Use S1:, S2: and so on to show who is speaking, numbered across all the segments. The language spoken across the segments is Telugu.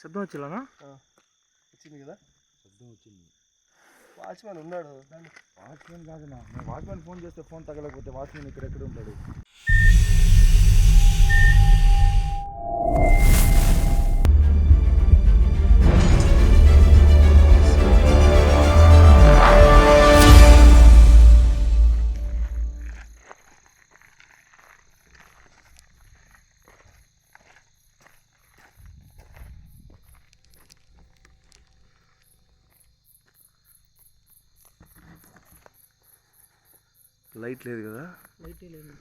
S1: శబ్దం వచ్చిల్లానా
S2: వచ్చింది కదా.
S3: శబ్దం వచ్చింది
S2: వాచ్మెన్ ఉన్నాడు
S3: వాచ్మెన్ కాదు నా. నేను వాచ్మెన్ ఫోన్ చేస్తే ఫోన్ తగలకపోతే వాచ్మెన్ ఇక్కడెక్కడ ఉంటాడు?
S1: లైట్ కదా
S2: లైట్ లేదు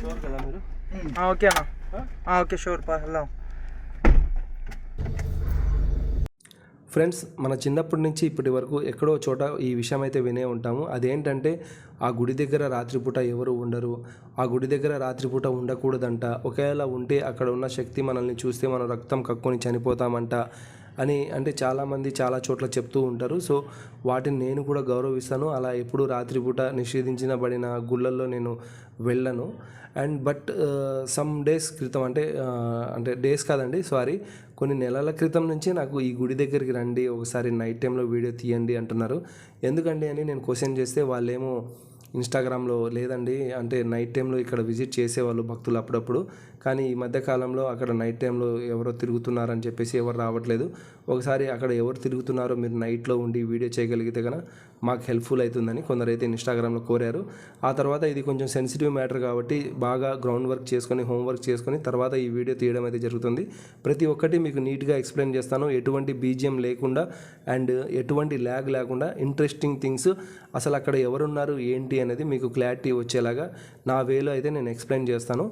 S2: షూర్ కదా మీరు?
S1: ఓకే అన్న. ఓకే షూర్ పా వెళ్దాం.
S4: ఫ్రెండ్స్ మన చిన్నప్పటి నుంచి ఇప్పటి వరకు ఎక్కడో చోట ఈ విషయం అయితే వినే ఉంటాము. అదేంటంటే ఆ గుడి దగ్గర రాత్రిపూట ఎవరు ఉండరు. ఆ గుడి దగ్గర రాత్రిపూట ఉండకూడదంట. ఒకవేళ ఉంటే అక్కడ ఉన్న శక్తి మనల్ని చూస్తే మనం రక్తం కక్కుని చనిపోతామంట అని అంటే చాలామంది చాలా చోట్ల చెప్తూ ఉంటారు. సో వాటిని నేను కూడా గౌరవిస్తాను. అలా ఎప్పుడు రాత్రిపూట నిషేధించబడిన గుళ్ళల్లో నేను వెళ్ళను. అండ్ బట్ సమ్ డేస్ క్రితం అంటే uh, అంటే డేస్ కాదండి సారీ కొన్ని నెలల క్రితం నుంచి నాకు ఈ గుడి దగ్గరికి రండి ఒకసారి నైట్ టైంలో వీడియో తీయండి అంటున్నారు. ఎందుకండి అని నేను క్వశ్చన్ చేస్తే వాళ్ళేమో ఇన్స్టాగ్రామ్లో లేదండి అంటే నైట్ టైంలో ఇక్కడ విజిట్ చేసేవాళ్ళు భక్తులు అప్పుడప్పుడు. కానీ ఈ మధ్యకాలంలో అక్కడ నైట్ టైంలో ఎవరో తిరుగుతున్నారని చెప్పేసి ఎవరు రావట్లేదు. ఒకసారి అక్కడ ఎవరు తిరుగుతున్నారో మీరు నైట్లో ఉండి వీడియో చేయగలిగితే కనుక మాకు హెల్ప్ఫుల్ అవుతుందని కొందరైతే ఇన్స్టాగ్రామ్లో కోరారు. ఆ తర్వాత ఇది కొంచెం సెన్సిటివ్ మ్యాటర్ కాబట్టి బాగా గ్రౌండ్ వర్క్ చేసుకొని హోంవర్క్ చేసుకొని తర్వాత ఈ వీడియో తీయడం అయితే జరుగుతుంది. ప్రతి ఒక్కటి మీకు నీట్గా ఎక్స్ప్లెయిన్ చేస్తాను. ఎటువంటి బీజిఎం లేకుండా అండ్ ఎటువంటి ల్యాగ్ లేకుండా ఇంట్రెస్టింగ్ థింగ్స్ అసలు అక్కడ ఎవరున్నారు ఏంటి అనేది మీకు క్లారిటీ వచ్చేలాగా నా వేలో అయితే నేను ఎక్స్ప్లెయిన్ చేస్తాను.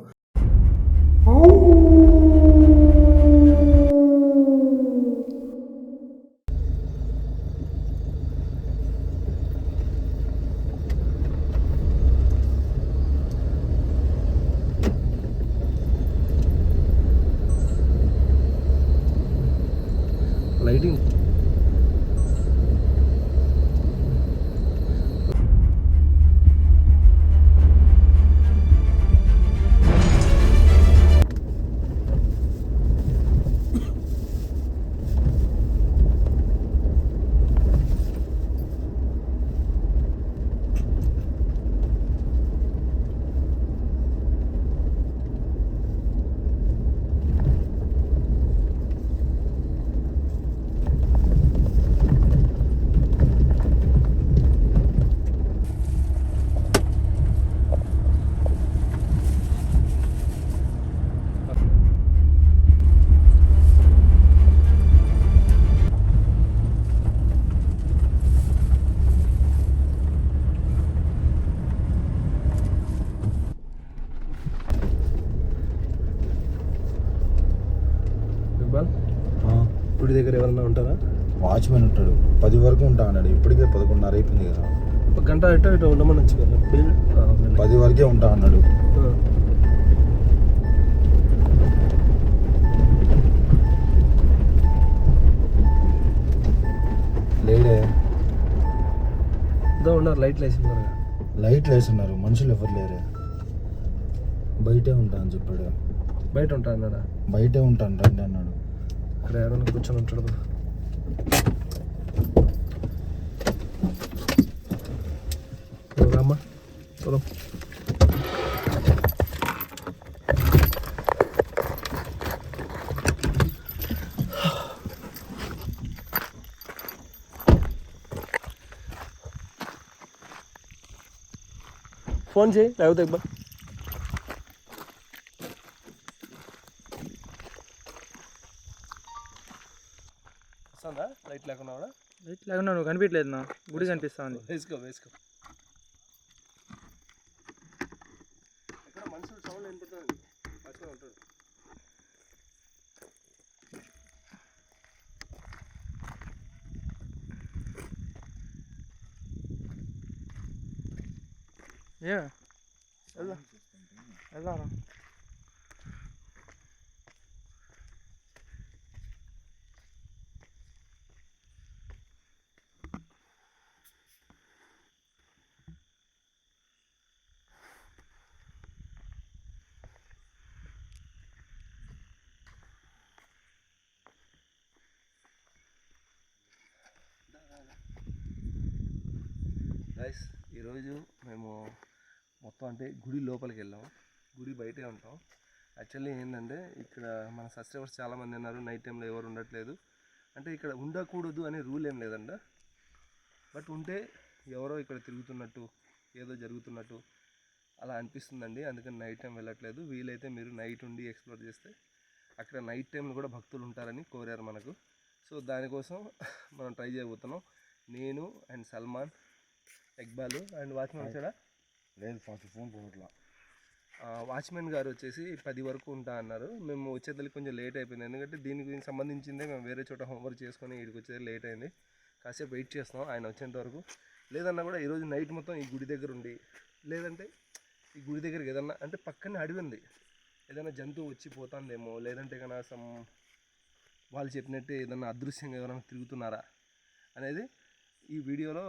S4: ఎవరన్నా ఉంటారా?
S3: వాచ్మెన్ ఉంటాడు. పది వరకు ఉంటా అన్నాడు. ఇప్పటికే పదకొండున్నర అయిపోయింది కదా.
S4: ఒక గంట ఇటు ఇటు ఉండమని వచ్చి కదా? బిల్ ఆ, అవునండి.
S3: పది వరకే ఉంటా అన్నాడు. లేడే.
S4: ఇదో ఉన్నారు లైట్లు వేసి ఉన్నారు కదా.
S3: లైట్లు వేస్తున్నారు మనుషులు ఎవరు లేరే. బయటే ఉంటా అని చెప్పాడు.
S4: బయట ఉంటా అన్నాడా?
S3: బయటే ఉంటాను రండి అన్నాడు.
S4: అక్కడ ఎవరైనా కూర్చొని ఉంటాడు కదా. ఓ రామ్మా పోదాం ఫోన్ చేయి లేకపోతే ఇబ్బా వస్తుందా లైట్ లేకుండా కూడా?
S1: ఇట్లా నువ్వు కనిపించలేదు నా. గుడి కనిపిస్తా ఉంది.
S4: వేసుకో వేసుకో ఇక్కడ మనుషులు సౌండ్ వినిపిస్తుంది వాచ్మెన్ ఉంటాడు
S1: ఏ వెళ్దాం వెళ్దాం
S4: గైస్ ఈరోజు మేము మొత్తం అంటే గుడి లోపలికి వెళ్ళాం. గుడి బయటే ఉంటాం. యాక్చువల్లీ ఏంటంటే ఇక్కడ మన సబ్స్క్రైబర్స్ చాలామంది ఉన్నారు. నైట్ టైంలో ఎవరు ఉండట్లేదు. అంటే ఇక్కడ ఉండకూడదు అనే రూల్ ఏం లేదంట. బట్ ఉంటే ఎవరో ఇక్కడ తిరుగుతున్నట్టు ఏదో జరుగుతున్నట్టు అలా అనిపిస్తుందండి. అందుకని నైట్ టైం వెళ్ళట్లేదు. వీలైతే మీరు నైట్ ఉండి ఎక్స్ప్లోర్ చేస్తే అక్కడ నైట్ టైంలో కూడా భక్తులు ఉంటారని కోరారు మనకు. సో దానికోసం మనం ట్రై చేయబోతున్నాం. నేను and Salman Iqbal and watchman వచ్చాడా?
S3: లేదు ఫస్ట్ ఫోన్ పోవట్లా
S4: వాచ్మెన్ గారు వచ్చేసి పది వరకు ఉంటా అన్నారు. మేము వచ్చేదానికి కొంచెం లేట్ అయిపోయింది. ఎందుకంటే దీని గురించి సంబంధించిందే మేము వేరే చోట హోంవర్క్ చేసుకొని ఇక్కడికి వచ్చేది లేట్ అయింది. కాసేపు వెయిట్ చేస్తాం ఆయన వచ్చేంత వరకు లేదన్నా కూడా ఈరోజు నైట్ మొత్తం ఈ గుడి దగ్గర ఉండి లేదంటే ఈ గుడి దగ్గరికి ఏదన్నా అంటే పక్కనే అడవి ఉంది. ఏదైనా జంతువు వచ్చి పోతుందేమో లేదంటే కన్నా సమ్ వాళ్ళు చెప్పినట్టు ఏదన్నా అదృశ్యంగా ఎవరైనా తిరుగుతున్నారా అనేది ఈ వీడియోలో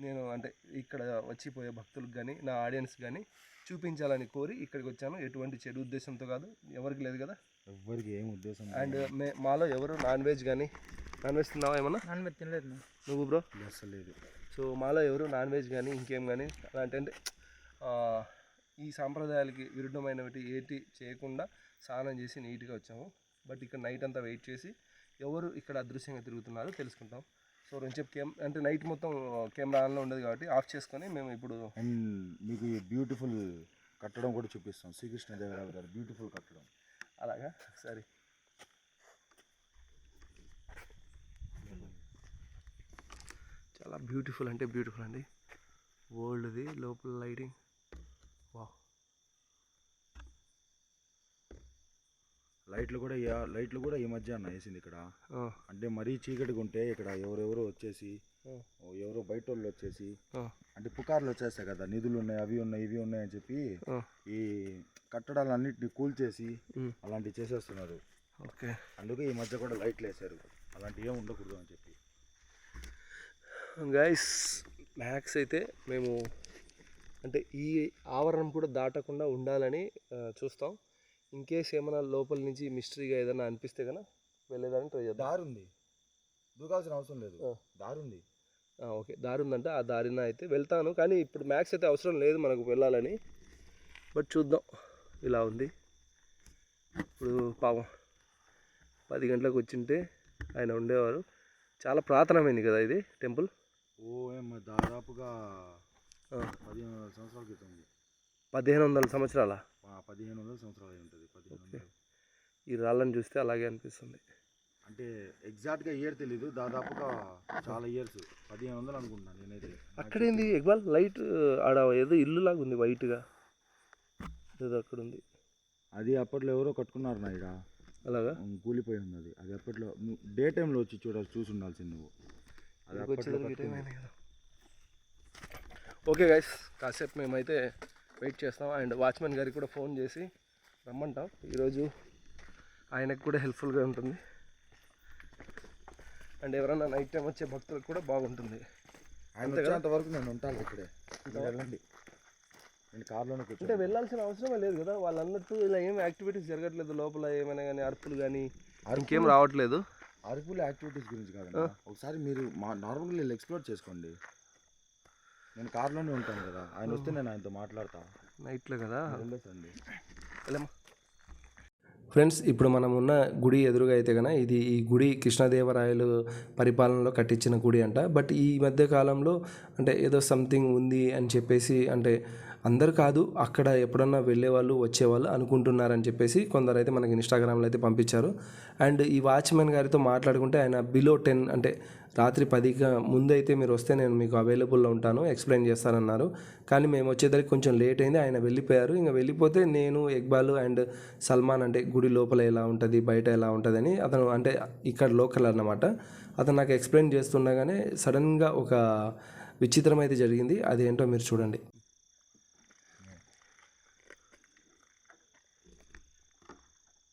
S4: నేను అంటే ఇక్కడ వచ్చిపోయే భక్తులకు కానీ నా ఆడియన్స్ కానీ చూపించాలని కోరి ఇక్కడికి వచ్చాను. ఎటువంటి చెడు ఉద్దేశంతో కాదు ఎవరికి లేదు కదా.
S3: ఎవ్వరికి ఏం ఉద్దేశం
S4: అండ్ మే మాలో ఎవరు నాన్ వెజ్ కానీ నాన్ వెజ్ తిన్నావా ఏమన్నా?
S1: నాన్న మీద తినలేదు
S4: నువ్వు బ్రో?
S3: అసలు లేదు
S4: సో మాలో ఎవరు నాన్ వెజ్ కానీ ఇంకేం కానీ అలాంటి అంటే ఆ, ఈ సాంప్రదాయాలకి విరుద్ధమైనవి ఏటి చేయకుండా స్నానం చేసి నీట్గా వచ్చాము. బట్ ఇక్కడ నైట్ అంతా వెయిట్ చేసి ఎవరు ఇక్కడ అదృశ్యంగా తిరుగుతున్నారో తెలుసుకుంటాం. సో రెండు కెమ్ అంటే నైట్ మొత్తం కెమెరా ఆన్లో ఉండదు కాబట్టి ఆఫ్ చేసుకొని మేము ఇప్పుడు
S3: అండ్ మీకు ఈ బ్యూటిఫుల్ కట్టడం కూడా చూపిస్తాం. శ్రీకృష్ణ దేవరాయలు గారు బ్యూటిఫుల్ కట్టడం.
S4: అలాగా? సరే. చాలా బ్యూటిఫుల్ అంటే బ్యూటిఫుల్ అండి. ఓల్డ్ది లోపల లైటింగ్ వా
S3: లైట్లు కూడా లైట్లు కూడా ఈ మధ్య అన్న వేసింది ఇక్కడ. అంటే మరీ చీకటిగా ఉంటే ఇక్కడ ఎవరెవరో వచ్చేసి ఎవరో బయట వాళ్ళు వచ్చేసి అంటే పుకార్లు వచ్చేస్తాయి కదా నిధులు ఉన్నాయి అవి ఉన్నాయి ఇవి ఉన్నాయి అని చెప్పి ఈ కట్టడాలన్నింటినీ కూల్చేసి అలాంటివి చేసేస్తున్నారు.
S4: ఓకే.
S3: అందుకే ఈ మధ్య కూడా లైట్లు వేశారు. అలాంటివి ఏం ఉండకూడదు అని చెప్పి.
S4: గైస్ మ్యాక్స్ అయితే మేము అంటే ఈ ఆవరణం కూడా దాటకుండా ఉండాలని చూస్తాం. ఇన్ కేస్ ఏమైనా లోపల నుంచి మిస్టరీగా ఏదైనా అనిపిస్తే కనుక వెళ్ళేదానికి ట్రై చేద్దాం.
S3: దారి ఉంది దూకాల్సిన అవసరం లేదు. దారి ఉంది
S4: ఓకే. దారి ఉందంటే ఆ దారిన అయితే వెళ్తాను. కానీ ఇప్పుడు మ్యాక్స్ అయితే అవసరం లేదు మనకు వెళ్ళాలని. బట్ చూద్దాం. ఇలా ఉంది. ఇప్పుడు పాపం పది గంటలకు వచ్చింటే ఆయన ఉండేవారు. చాలా పురాతనమైంది కదా ఇది టెంపుల్?
S3: ఓ దాదాపుగా. పదిహేను వందల సంవత్సరాల క్రితం
S4: పదిహేను వందల సంవత్సరాల?
S3: పదిహేను వందల సంవత్సరాలు అయి ఉంటుంది పదిహేను వందలు
S4: ఈ రాళ్ళని చూస్తే అలాగే అనిపిస్తుంది.
S3: అంటే ఎగ్జాక్ట్గా ఇయర్ తెలీదు దాదాపుగా చాలా ఇయర్స్ పదిహేను వందలు అనుకుంటున్నాను నేనైతే.
S4: అక్కడేంది ఎగ్బాల్ లైట్ ఆడ ఏదో ఇల్లు లాగా ఉంది వైట్గా. ఏదో అక్కడ ఉంది
S3: అది అప్పట్లో ఎవరో కట్టుకున్నారు నా ఇక్కడ
S4: అలాగా
S3: కూలిపోయి ఉంది అది అది అప్పట్లో డే టైంలో వచ్చి చూడాలి చూసి ఉండాల్సింది నువ్వు. అది అప్పట్లో
S4: ఓకే గైస్ కాసేపు మేమైతే వెయిట్ చేస్తాం. అండ్ వాచ్మెన్ గారికి కూడా ఫోన్ చేసి రమ్మంటాం. ఈరోజు ఆయనకు కూడా హెల్ప్ఫుల్గా ఉంటుంది. అండ్ ఎవరైనా నైట్ టైం వచ్చే భక్తులకు కూడా బాగుంటుంది.
S3: ఆయన
S4: అంతే కదా?
S3: వచ్చేంత వరకు నేను ఉంటాను ఇక్కడే. వెళ్ళండి. నేను కార్లోనే
S4: అంటే వెళ్ళాల్సిన అవసరమే లేదు కదా. వాళ్ళు అన్నట్టు ఇలా ఏం యాక్టివిటీస్ జరగట్లేదు. లోపల ఏమైనా కానీ అరుపులు కానీ ఇంకేం రావట్లేదు.
S3: అరకుల యాక్టివిటీస్ గురించి కాదన్నా. ఒకసారి మీరు మా నార్మల్గా వీళ్ళు ఎక్స్ప్లోర్ చేసుకోండి. నేను కార్లోనే ఉంటాను కదా. ఆయన వస్తే నేను ఆయనతో మాట్లాడతా.
S4: నైట్లో కదా?
S3: వెళ్ళేసండి
S4: వెళ్ళమ్మా.
S5: ఫ్రెండ్స్ ఇప్పుడు మనం ఉన్న గుడి ఎదురుగా అయితే కనుక ఇది ఈ గుడి కృష్ణదేవరాయలు పరిపాలనలో కట్టించిన గుడి అంట. బట్ ఈ మధ్య కాలంలో అంటే ఏదో సంథింగ్ ఉంది అని చెప్పేసి అంటే అందరు కాదు అక్కడ ఎప్పుడన్నా వెళ్ళేవాళ్ళు వచ్చేవాళ్ళు అనుకుంటున్నారని చెప్పేసి కొందరైతే మనకి ఇన్స్టాగ్రామ్లో అయితే పంపించారు. అండ్ ఈ వాచ్మెన్ గారితో మాట్లాడుకుంటే ఆయన బిలో టెన్ అంటే రాత్రి పదిగా ముందు అయితే మీరు వస్తే నేను మీకు అవైలబుల్లో ఉంటాను ఎక్స్ప్లెయిన్ చేస్తానన్నారు. కానీ మేము వచ్చేసరికి కొంచెం లేట్ అయింది ఆయన వెళ్ళిపోయారు. ఇంకా వెళ్ళిపోతే నేను ఇక్బాల్ అండ్ సల్మాన్ అంటే గుడి లోపల ఎలా ఉంటుంది బయట ఎలా ఉంటుందని అతను అంటే ఇక్కడ లోకల్ అన్నమాట. అతను నాకు ఎక్స్ప్లెయిన్ చేస్తుండగానే సడన్గా ఒక విచిత్రం అయితే జరిగింది. అదేంటో మీరు చూడండి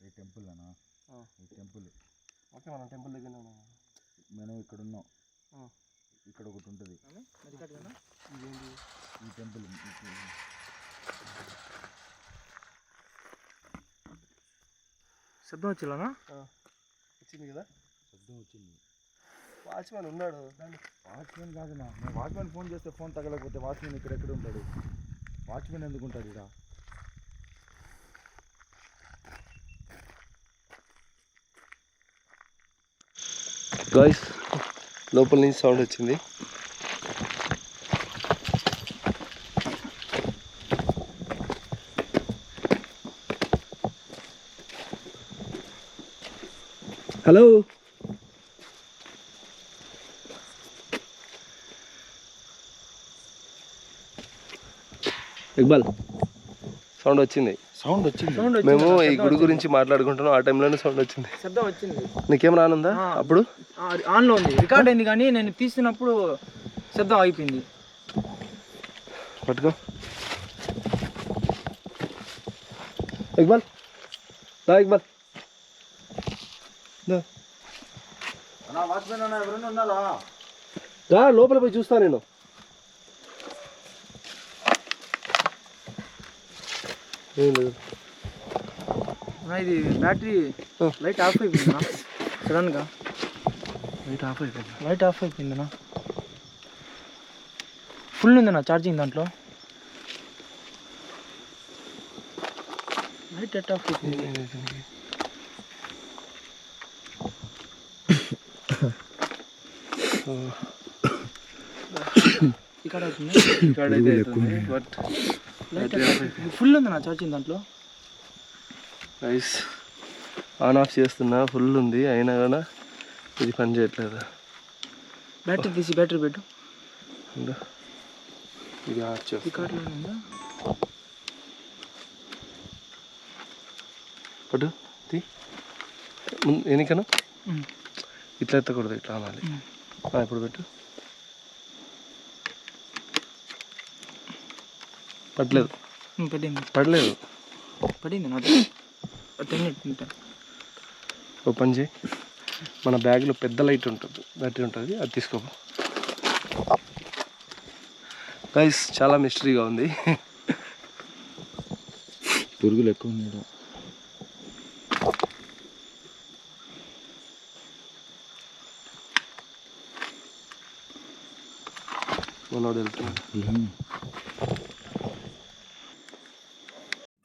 S3: ఈ టెంపుల్ అన్నా ఈ టెంపుల్
S4: మనం టెంపుల్ దగ్గర
S3: మనం ఇక్కడ ఉన్నాం. ఇక్కడ ఒకటి ఉంటుంది. ఈ టెంపుల్.
S1: శబ్దం వచ్చిల్లానా
S4: వచ్చింది కదా?
S3: శబ్దం వచ్చింది.
S4: వాచ్మెన్ ఉన్నాడు.
S3: వాచ్మెన్ కాదునా నేను వాచ్మెన్ ఫోన్ చేస్తే ఫోన్ తగలకపోతే వాచ్మెన్ ఇక్కడ ఎక్కడ ఉంటాడు? వాచ్మెన్ ఎందుకు ఉంటాడు ఇక్కడ?
S4: గాయస్ లోపల నుంచి సౌండ్ వచ్చింది. హలో ఇక్బాల్ సౌండ్ వచ్చింది.
S3: సౌండ్ వచ్చింది.
S4: మేము ఈ గుడి గురించి మాట్లాడుకుంటున్నాం. ఆ టైంలోనే సౌండ్ వచ్చింది.
S1: శబ్దం వచ్చింది.
S4: నీకేం రానుందా. అప్పుడు?
S1: ఆన్లో ఉంది. రికార్డ్ అయింది కానీ నేను తీస్తున్నప్పుడు శబ్దం ఆగిపోయింది.
S4: పట్టుకో. ఇక్బాల్. దా ఇక్బాల్. దా. లోపల పోయి చూస్తా నేను. ఏం లేదు.
S1: ఇది బ్యాటరీ. లైట్ ఆఫ్ అయిపోయిందన్నా సడన్గా
S4: లైట్ ఆఫ్ అయిపోయింది.
S1: లైట్ ఆఫ్ అయిపోయిందన్నా ఫుల్ ఉందన్నా ఛార్జింగ్ దాంట్లో. లైట్ ఎట్ ఆఫ్ అయిపోయింది. ఇక్కడ అవుతుంది.
S4: రికార్డ్ అయితే బట్
S1: ఫుల్ ఉందన్నా ఛార్జింగ్ దాంట్లో.
S4: రైస్ ఆన్ ఆఫ్ చేస్తున్నా ఫుల్ ఉంది. అయినా కూడా ఇది పని చేయట్లేదు.
S1: బ్యాటరీ తీసి బ్యాటరీ పెట్టు.
S4: ఇది ఆఫ్ చేస్తా
S1: ఉందా?
S4: పట్టు తీ. ఎన్నికను. ఇట్లా ఎత్తకూడదు ఇట్లా అనాలి. ఇప్పుడు పెట్టు.
S1: ఉమ్, పెట్టింది
S4: పడలేదు
S1: పడింది నాది
S4: ఓ పని చేయి. మన బ్యాగ్లో పెద్ద లైట్ ఉంటుంది. బ్యాటరీ ఉంటుంది. అది తీసుకో గైస్ చాలా మిస్టరీగా ఉంది.
S3: పురుగులు ఎక్కువ ఉన్నాయి
S4: మనోడు వెళ్తున్నాడు.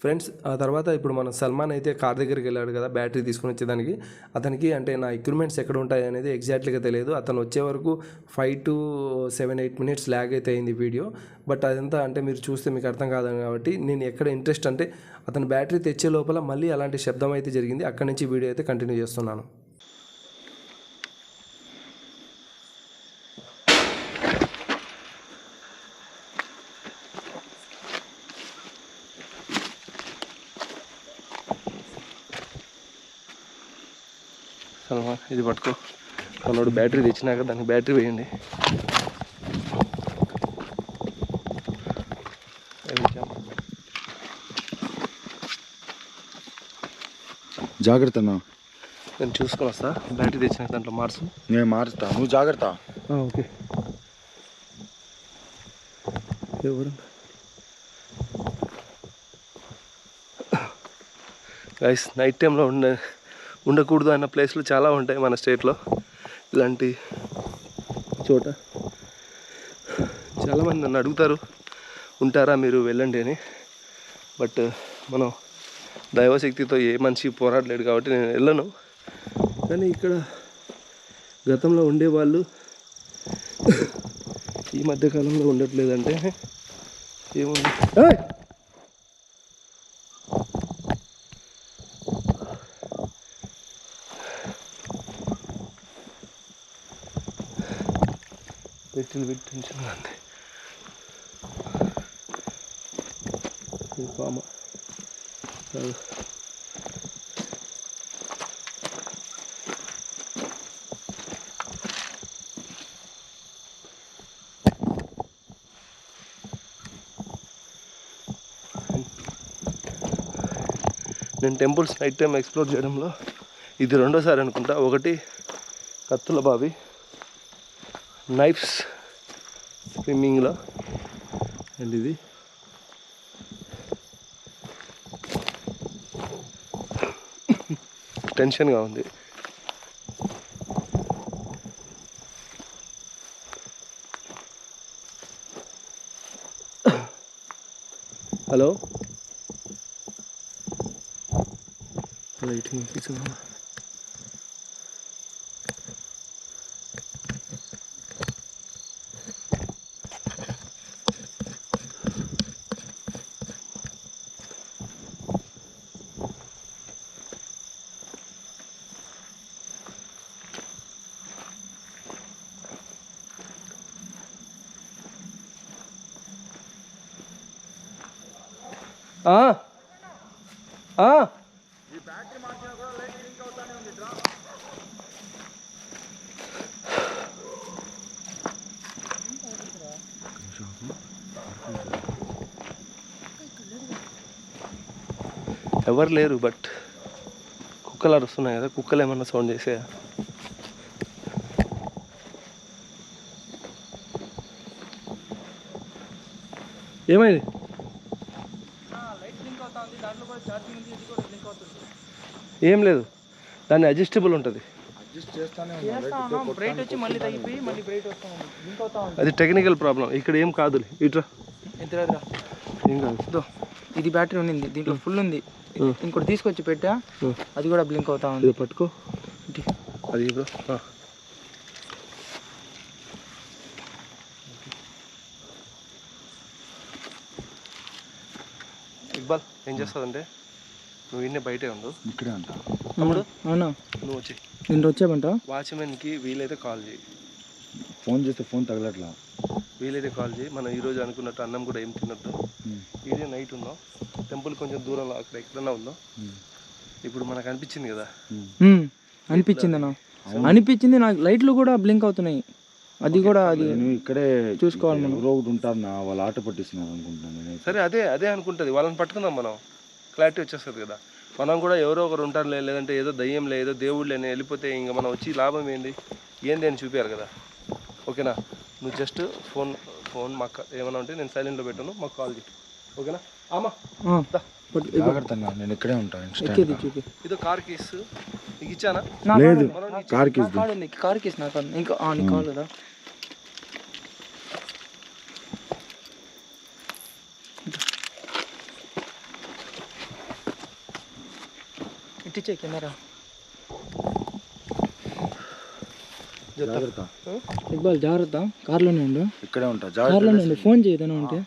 S5: ఫ్రెండ్స్ ఆ తర్వాత ఇప్పుడు మన సల్మాన్ అయితే కార్ దగ్గరికి వెళ్ళాడు కదా బ్యాటరీ తీసుకుని వచ్చేదానికి. అతనికి అంటే నా ఎక్విప్మెంట్స్ ఎక్కడ ఉంటాయి అనేది ఎగ్జాక్ట్లీగా తెలియదు. అతను వచ్చే వరకు five to seven eight minutes lag అయితే అయింది వీడియో బట్ అదంతా అంటే మీరు చూస్తే మీకు అర్థం కాదు కాబట్టి నేను ఎక్కడ ఇంట్రెస్ట్ అంటే అతను బ్యాటరీ తెచ్చే లోపల మళ్ళీ అలాంటి శబ్దం అయితే జరిగింది. అక్కడి నుంచి వీడియో అయితే కంటిన్యూ చేస్తున్నాను
S4: సల్మాన్ ఇది పట్టుకో. మనోడు బ్యాటరీ తెచ్చినాక దానికి బ్యాటరీ వేయండి
S3: జాగ్రత్త అన్న.
S4: నేను చూసుకొని వస్తా. బ్యాటరీ తెచ్చినాక దాంట్లో మార్చు.
S3: నేను మారుస్తా. నువ్వు జాగ్రత్త.
S4: ఓకే. ఎవరు? గైస్ నైట్ టైంలో ఉండ ఉండకూడదు అన్న ప్లేస్లు చాలా ఉంటాయి మన స్టేట్లో. ఇలాంటి చోట చాలామంది నన్ను అడుగుతారు ఉంటారా మీరు వెళ్ళండి అని. బట్ మనం దైవశక్తితో ఏ మనిషి పోరాడలేడు కాబట్టి నేను వెళ్ళను. కానీ ఇక్కడ గతంలో ఉండేవాళ్ళు ఈ మధ్యకాలంలో ఉండట్లేదంటే ఏముంది? పెట్టిన పెట్టి టెన్షన్ ఇది పామ. నేను టెంపుల్స్ నైట్ టైం ఎక్స్ప్లోర్ చేయడంలో ఇది రెండోసారి అనుకుంటా. ఒకటి కత్తుల బావి నైఫ్స్ స్విమ్మింగ్లో. అండ్ ఇది టెన్షన్గా ఉంది. హలో? లైటింగ్ ఎవరు లేరు బట్ కుక్కలు అరుస్తున్నాయి కదా కుక్కలు ఏమన్నా సౌండ్ చేసే ఏమైంది? ఏం లేదు దాన్ని అడ్జస్టబుల్ ఉంటుంది. అది టెక్నికల్ ప్రాబ్లం ఇక్కడ ఏం కాదు ఇట్రా ఏం కాదు
S1: ఇదో బ్యాటరీ ఉండింది దీంట్లో ఫుల్ ఉంది. ఇంకోటి తీసుకొచ్చి పెట్టా అది కూడా బ్లింక్ అవుతా ఉంది.
S4: ఇది పట్టుకో. అది బ్రో ఇక్బాల్ ఏం చేస్తాదంటే? నువ్వు ఇన్నే బయటే ఉండు.
S3: ఇక్కడే అంట.
S4: తమ్ముడు?
S1: అవునా?
S4: నువ్వు వచ్చి.
S1: నేను వచ్చామంట
S4: వాచ్మెన్కి వీలైతే కాల్ చేయి.
S3: ఫోన్ చేస్తే ఫోన్ తగలట్లా.
S4: వీలైతే కాల్ చేయి. మనం ఈరోజు అనుకున్నట్టు అన్నం కూడా ఏం తిన్నట్టు ఇదే నైట్ ఉందాం టెంపుల్ కొంచెం దూరంలో అక్కడ ఎక్కడన్నా ఉందాం ఇప్పుడు మనకు అనిపించింది కదా?
S1: అనిపించింది అన్న. అనిపించింది నాకు. లైట్లు కూడా బ్లింక్ అవుతున్నాయి. అది కూడా అది
S3: ఇక్కడే
S1: చూసుకోవాలి మనం.
S3: ఒకటి ఉంటారు నా వాళ్ళు ఆట పట్టిస్తున్నారు అనుకుంటున్నాను
S4: సరే అదే అదే అనుకుంటుంది. వాళ్ళని పట్టుకుందాం మనం. క్లారిటీ వచ్చేస్తుంది కదా. మనం కూడా ఎవరో ఒకరు ఉంటారులే లేదంటే ఏదో దయ్యంలే ఏదో దేవుళ్ళే అని వెళ్ళిపోతే ఇంకా మనం వచ్చి లాభం ఏంది? ఏంది అని చూపించారు కదా. ఓకేనా నువ్వు జస్ట్ ఫోన్ ఫోన్ మాకు ఏమైనా ఉంటే నేను సైలెంట్లో పెట్టాను మాకు కాల్ చేయి ఓకేనా
S3: అన్న, నేను ఇక్కడే ఉంటాను
S4: ఇదో కార్ కీస్ నీకు ఇచ్చానా?
S3: లేదు. కార్ కిస్
S1: కార్ కేసు నా కాడు ఇంకా ఆ, నీ కాదు కదా ఇట్టిచ్చే కెమెరా.
S3: జాగ్రత్త.
S1: ఇక్బాల్ జాగ్రత్త. కార్లోనే ఉండు.
S3: ఇక్కడే ఉంటా.
S1: కార్లోనే
S3: జాగ్రత్త
S1: ఉండు. ఫోన్ చేయదనా ఉంటే.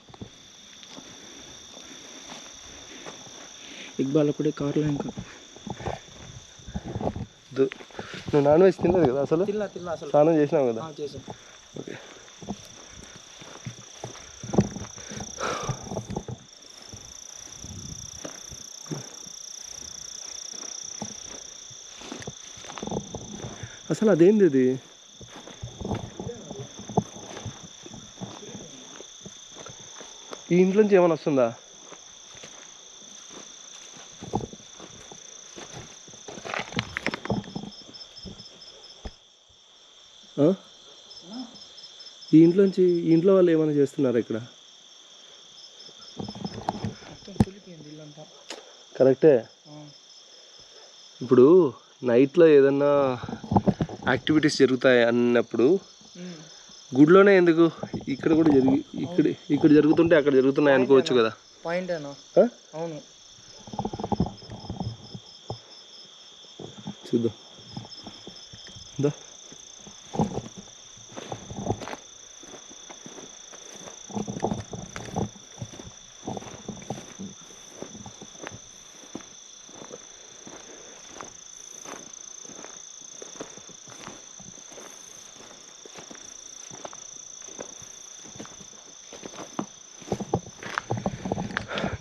S1: ఇక్బాల్ అప్పుడే కార్లో ఇంకా.
S4: నువ్వు నాన్ వెజ్ తినలేదు కదా అసలు? స్నానం చేసినావు కదా? ఓకే అసలు అదేంది అది ఈ ఇంట్లోంచి ఏమైనా వస్తుందా? ఈ ఇంట్లోంచి ఈ ఇంట్లో వాళ్ళు ఏమైనా చేస్తున్నారు ఇక్కడ? కరెక్టే. ఇప్పుడు నైట్లో ఏదన్నా యాక్టివిటీస్ జరుగుతాయి అన్నప్పుడు గుడిలోనే ఎందుకు ఇక్కడ కూడా జరిగి ఇక్కడ ఇక్కడ జరుగుతుంటే అక్కడ జరుగుతున్నాయి అనుకోవచ్చు కదా.
S1: పాయింట్? అవును.
S4: చూద్దాం.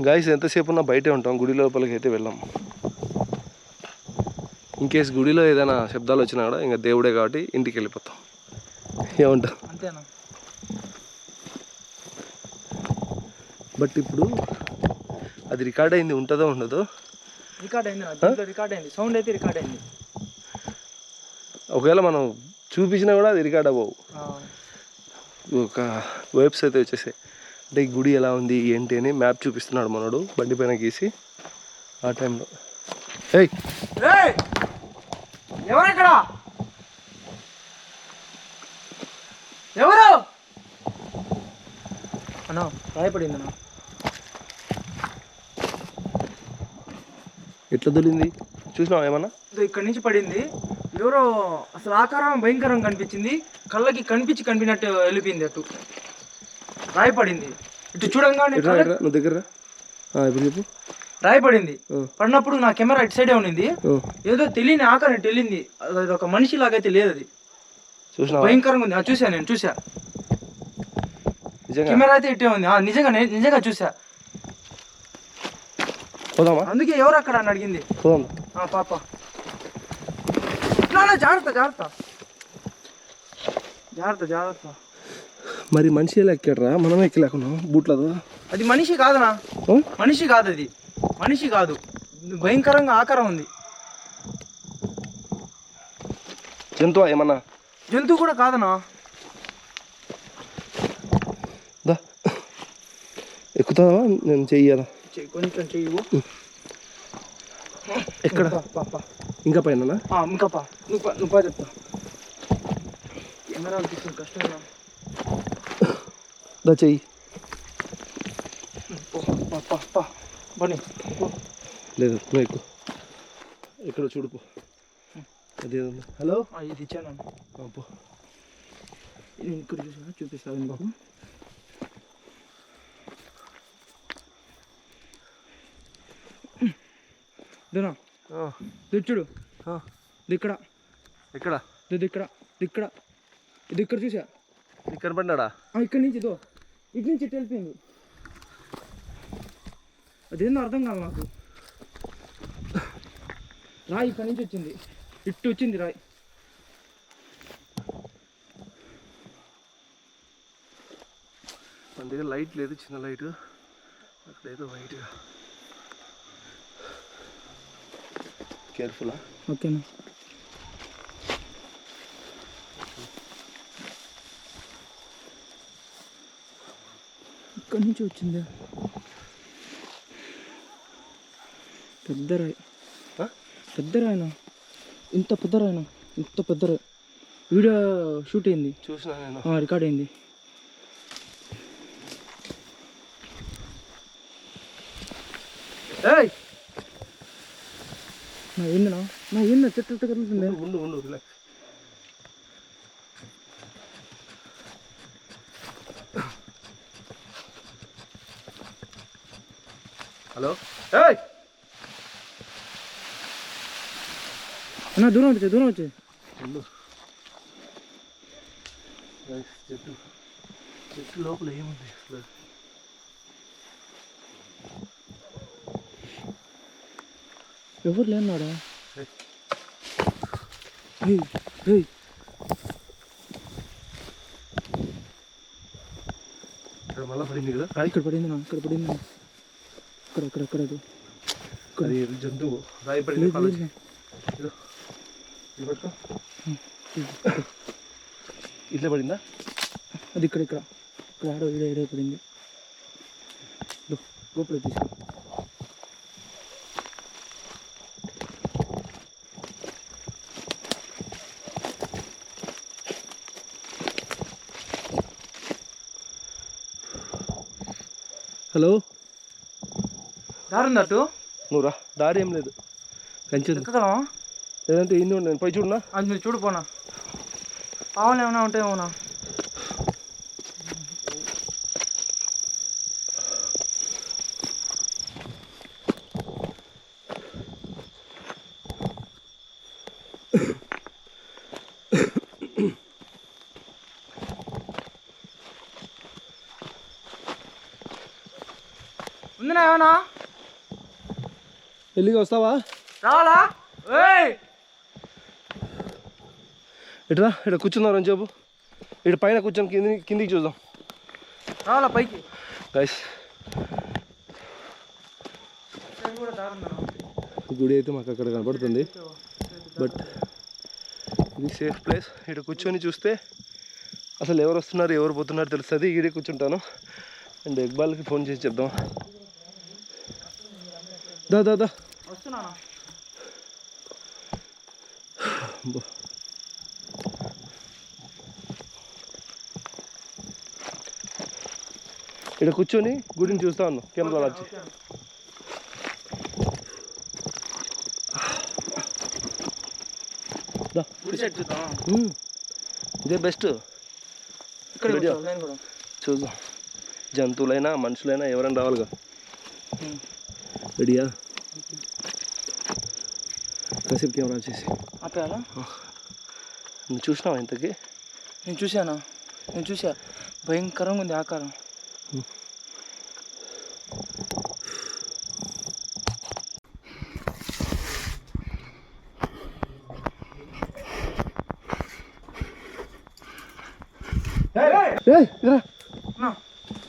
S4: గాయస్ ఎంతసేపు ఉన్నా బయటే ఉంటాం. గుడి లోపలికి అయితే వెళ్ళాం. ఇన్ కేస్ గుడిలో ఏదైనా శబ్దాలు వచ్చినా కూడా ఇంకా దేవుడే కాబట్టి ఇంటికి వెళ్ళిపోతాం. ఏమంటా బట్ ఇప్పుడు అది రికార్డ్ అయింది ఉంటుందో ఉండదో?
S1: రికార్డ్ అయింది? రికార్డ్ అయింది. సౌండ్ అయితే రికార్డ్ అయింది.
S4: ఒకవేళ మనం చూపించినా కూడా అది రికార్డ్ అవ్వవు. ఒక వెబ్స్ అయితే వచ్చేసాయి. అంటే ఈ గుడి ఎలా ఉంది ఏంటి అని మ్యాప్ చూపిస్తున్నాడు మనోడు బండి పైన గీసి ఆ టైంలో. ఏయ్!
S1: ఏయ్! ఎవరక్కడ? ఎవరు? అన్నా భయపడింది అన్నా.
S4: ఎట్లా దొరింది చూసినావా ఏమన్నా?
S1: ఇదో ఇక్కడి నుంచి పడింది. ఎవరో అసలు ఆకారం భయంకరం కనిపించింది. కళ్ళకి కనిపించి కనిపినట్టు వెళ్ళిపోయింది అటు. రాయి పడింది ఇటు చూడంగానే
S4: నువ్వు దగ్గర ఇప్పుడు చెప్పు.
S1: రాయి పడింది
S4: ఆ.
S1: పడినప్పుడు నా కెమెరా ఇటు సైడే ఉండింది. ఏదో తెలియని ఆకారం ఇటు వెళ్ళింది అది ఒక మనిషి లాగైతే లేదు అది. భయంకరంగా ఉంది. చూసా నేను చూసా కెమెరా అయితే ఇట్టే ఉంది. ఆ, నిజంగా నేను నిజంగా చూసా అందుకే ఎవరు అక్కడ అని అడిగింది. పాప. జాగ్రత్త జాగ్రత్త. జాగ్రత్త జాగ్రత్త.
S4: మరి మనిషి ఎలా ఎక్కాడరా మనమే ఎక్కలేకున్నాం. బూట్లతో
S1: అది మనిషి కాదనా? మనిషి కాదు అది. మనిషి కాదు. భయంకరంగా ఆకారం ఉంది.
S4: జంతువా ఏమన్నా?
S1: జంతువు కూడా కాదనా?
S4: దా. ఎక్కుతావా? నేను చెయ్యాలా?
S1: చెయ్యి, కొంచెం చెయ్యి
S4: ఎక్కడ. ఇంకా పైన
S1: ఇంకా పా. నువ్వు నువ్వు చెప్తా. కెమెరా కష్టమేనా
S4: దా చెయ్యి. లేదు ఎక్కువ ఎక్కడ చూడుపో అదేదో హలో?
S1: ఇది ఇచ్చాను
S4: పో.
S1: నేను ఇక్కడ చూసా చూపిస్తాను బాబు దునా
S4: ఆ,
S1: దిక్కడ
S4: ఎక్కడ?
S1: ఇది ఇక్కడ. ఇది ఇక్కడ. ఇది ఇక్కడ చూసా?
S4: ఇక్కడ పడ్డాడా
S1: ఆ, ఇక్కడి నుంచి ఇదో ఇటు నుంచి ఇటు వెళ్ళిపోయింది. అదేందో అర్థం కాదు నాకు రాయి ఇక్కడి నుంచి వచ్చింది. ఇటు వచ్చింది రాయి.
S4: మన దగ్గర లైట్ లేదు చిన్న లైట్. అక్కడ ఏదో వైట్గా కేర్ఫుల్లా
S1: ఓకేనా? ఇక్కడి నుంచి వచ్చింది? పెద్ద రాయి? పెద్ద రాయినా ఇంత పెద్ద రాయినా ఇంత పెద్ద రాయి వీడియో షూట్ అయింది?
S4: చూసినా
S1: రికార్డ్ అయింది. ఏయ్! నా ఏందినా నా ఏందా చెట్టు చెట్టు కదులుతుంది
S4: ఉండు ఉండు. Relax hello.
S1: ఏయ్! అన్న దూరం వచ్చే దూరం వచ్చే.
S4: చెట్టు. చెట్టు లోపల ఏముంది? అసలు
S1: ఎవరు లేనాడా ఏయ్ ఏయ్.
S4: ఇక్కడ మళ్ళీ పడింది కదా?
S1: ఇక్కడ పడింది నా ఇక్కడ పడింది నా. ఇక్కడ ఇక్కడ ఇక్కడ.
S4: అది జంతువు రాయి పడింది
S1: లేదు,
S4: కాలేజ్
S1: లేదు.
S4: ఇది పట్టుకో. ఇట్లా పడిందా?
S1: అది ఇక్కడ ఇక్కడ. ఇక్కడ ఆడో ఈడ పడింది. ఇదో, లోపలికి తీసుకో
S4: హలో
S1: దారుంది అటు?
S4: నువ్వు రా దారి ఏం లేదు. కంచె లేదంటే ఇన్ని నేను పై చూడనా
S1: అది మీరు చూడు పోనా. పావులు ఏమైనా ఉంటాయేమోనా ఉంది వస్తున్నా ఏమన్నా
S4: వెళ్ళిగా వస్తావా?
S1: రావాలా?
S4: ఇట్రా ఇక్కడ కూర్చున్నారు అని చెప్పు ఇటు పైన కూర్చొని కింది కిందికి చూద్దాం.
S1: రావాలా పైకి?
S4: గైస్
S1: ఇక్కడ.
S4: గుడి అయితే మాకు అక్కడ కనపడుతుంది. బట్ ఇది సేఫ్ ప్లేస్ ఇక్కడ కూర్చొని చూస్తే అసలు ఎవరు వస్తున్నారు ఎవరు పోతున్నారు తెలుస్తుంది. ఈడే కూర్చుంటాను. అండ్ ఇక్బాల్కి ఫోన్ చేసి చెప్దాం. దా దా దా. ఇక్కడ కూర్చొని గుడిని చూస్తా ఉన్నాం కెమెరాలో వచ్చి. ఇదే బెస్ట్. చూద్దాం. జంతువులైనా మనుషులైనా ఎవరైనా రావాలిగా. రెడీయా? కాసేపు కెమెరా వచ్చేసి
S1: ఆపేయాలా
S4: నువ్వు చూసినావా ఇంతకి
S1: నేను చూశానా నేను చూసా భయంకరంగా ఉంది ఆకారం
S4: ఏయ్, ఇరా.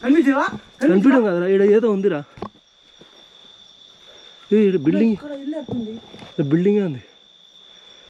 S1: కనిపించదా
S4: కనిపించడం కదరా ఇక్కడ ఏదో ఉందిరా బిల్డింగ్
S1: ఇక్కడ ఇల్లు ఎట్టుంది
S4: బిల్డింగే ఉంది